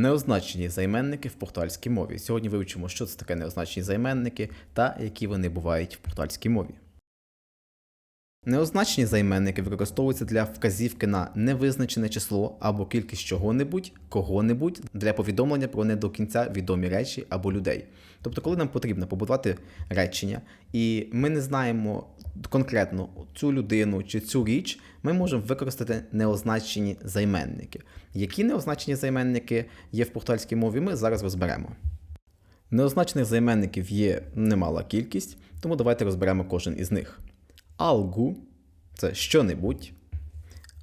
Неозначені займенники в португальській мові. Сьогодні вивчимо, що це таке неозначені займенники та які вони бувають в португальській мові. Неозначені займенники використовуються для вказівки на невизначене число або кількість чого-небудь, кого-небудь для повідомлення про не до кінця відомі речі або людей. Тобто, коли нам потрібно побудувати речення, і ми не знаємо конкретно цю людину чи цю річ, ми можемо використати неозначені займенники. Які неозначені займенники є в португальській мові, ми зараз розберемо. Неозначених займенників є немала кількість, тому давайте розберемо кожен із них. Algo – це що-небудь,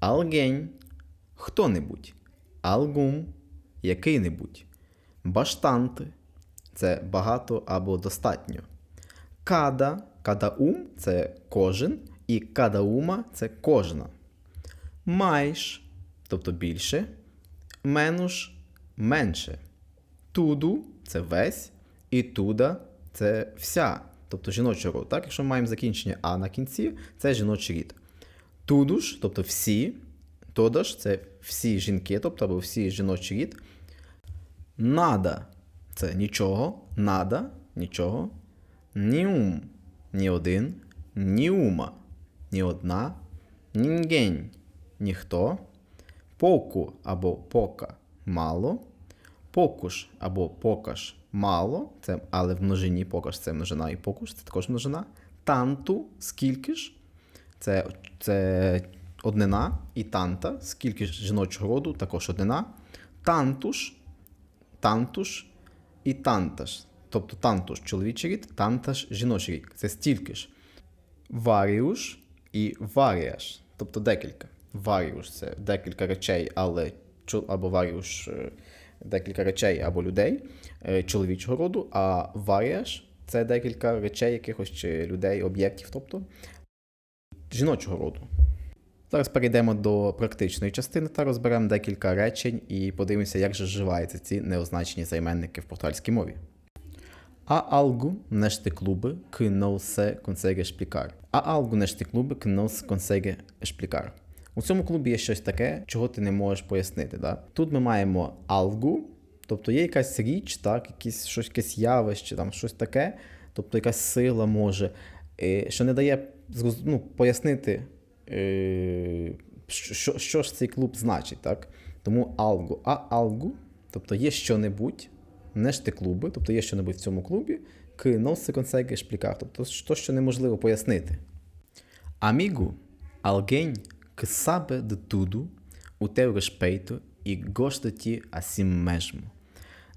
alguém – хто-небудь, algum – який-небудь, bastante – це багато або достатньо. Cada – um – це кожен, і uma – це кожна. Mais – тобто більше, menos – менше. Туду це весь, і туда це вся, тобто жіночий род. Так? Якщо ми маємо закінчення А на кінці, це жіночий рід. Тудуш, тобто всі, тодаш це всі жінки, тобто або всі жіночий рід. Нада це нічого, нада нічого. Ніум ні один, ніума ні одна, нінген ніхто, поку або пока мало. Покуш або покаш мало, це, але в множині покаш це множина і покуш, це також множина. Танту скільки ж, це, це однина, і танта, скільки ж жіночого роду, також однина. Тантуш, тантуш і танташ. Тобто тантуш чоловічий рід, танташ жіночий рід. Це стільки ж. Варіуш і варіаш, тобто декілька. Варіуш це декілька речей, але або варіуш е, декілька речей або людей е, чоловічого роду, а варіаш це декілька речей якихось чи людей, об'єктів, тобто жіночого роду. Зараз перейдемо до практичної частини та розберемо декілька речень і подивимося, як же вживаються ці неозначені займенники в португальській мові. Há algo neste clube que não se consegue explicar. Há algo neste clube que não se consegue explicar. У цьому клубі є щось таке, чого ти не можеш пояснити. Да? Тут ми маємо algo, тобто є якась річ, так, якісь, щось, якесь явище, там, щось таке, тобто якась сила може, е, що не дає ну, пояснити, е, що, що ж цей клуб значить. Так? Тому algo. А algo, тобто є що-небудь, не ж клуби, тобто є що-небудь в цьому клубі, se consegue explicar, тобто то, що неможливо пояснити. De tudo o teu respeito e gosta de ti assim mesmo.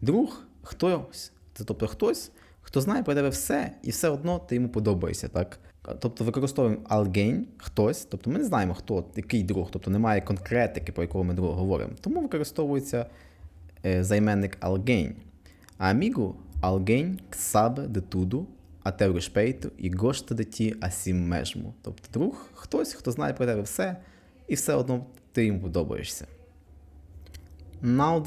Друг, хтось, це тобто хтось, хто знає про тебе все, і все одно ти йому подобаєшся, так? Тобто використовуємо alguém, хтось, тобто ми не знаємо, хто, який друг, тобто немає конкретики, про якого ми друга говоримо. Тому використовується е, займенник alguém. A teu respeito e gosta de ti assim mesmo. Тобто друг, хтось, хто знає про тебе все, і все одно ти йому подобаєшся. Mal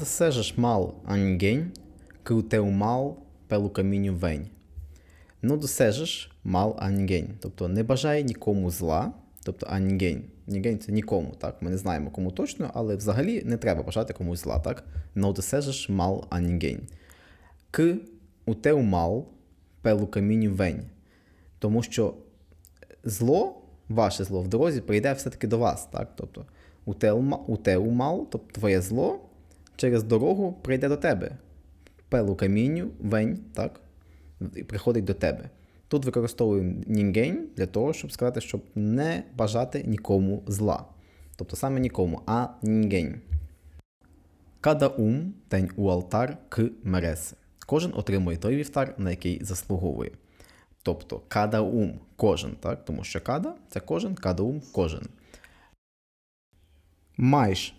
pelo caminho vem. Não desejas mal a ninguém. Тобто не бажай нікому зла, тобто а ninguém. Ninguém – це нікому? Ми не знаємо кому точно, але взагалі не треба бажати комусь зла, mal a ninguém. Que o teu mal pelo caminho vem. Тому що зло, ваше зло в дорозі прийде все-таки до вас, так? Тобто у теу, у теу мал, тобто твоє зло, через дорогу прийде до тебе. Пелу камінню, вень, так? І приходить до тебе. Тут використовуємо нінген для того, щоб сказати, щоб не бажати нікому зла. Тобто саме нікому, а нінген. Cada um tem o altar que merece. Кожен отримує той вівтар, на який заслуговує. Тобто um – кожен, так? тому що cada – це кожен, um – кожен.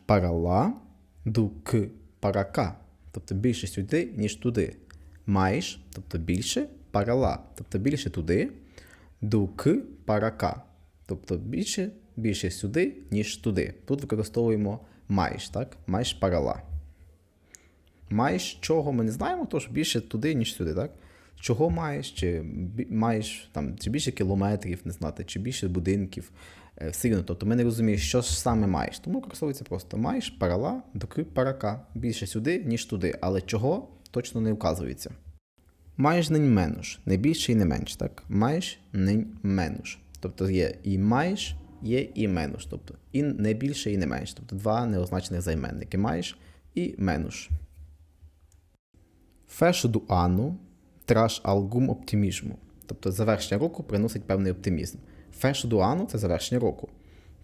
Para lá do que. Тобто більше сюди, ніж туди. Mais, тобто більше, lá, тобто більше туди, que para. Тобто більше, більше сюди, ніж туди. Тут використовуємо mais, так? Para lá. Маєш чого ми не знаємо, тож більше туди, ніж сюди, так? чого маєш, чи маєш там, чи більше кілометрів, не знати, чи більше будинків. Е, Все рівно, тобто ми не розуміємо, що ж саме маєш. Тому використовується просто маєш парала до парака. Більше сюди, ніж туди. Але чого точно не вказується. Маєш нень менуш, не більше і не менш, так? Маєш нень менуш. Тобто є і маєш, є і менуш. Тобто і не більше, і не менш. Тобто два неозначених займенники. Маєш і менуш. Фешу ду ану траш алгум оптимізму. Тобто завершення року приносить певний оптимізм. Фешу ду ану це завершення року.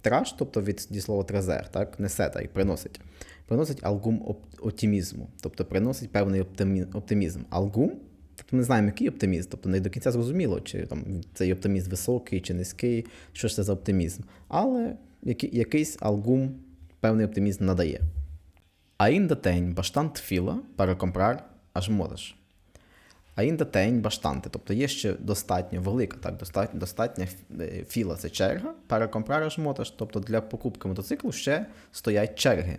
Траш, тобто від дієслова трезер, так, несе та й приносить. Приносить алгум оптимізму, тобто приносить певний оптимізм. Алгум, тобто ми знаємо, який оптимізм, тобто не до кінця зрозуміло, чи там цей оптимізм високий чи низький, що ж це за оптимізм. Але який, якийсь алгум певний оптимізм надає. Ainda tem bastante fila para as modas. Ainda tem bastante, тобто є ще достатньо велика, так, достатньо, достатня е, філа це черга, para comprar тобто для покупки мотоциклу ще стоять черги.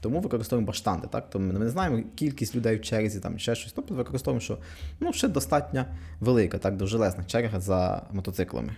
Тому використовуємо баштанти, так? Тобто ми не знаємо кількість людей в черзі, там ще щось. Тобто використовуємо, що ну, ще достатньо велика, так, довжелезна черга за мотоциклами.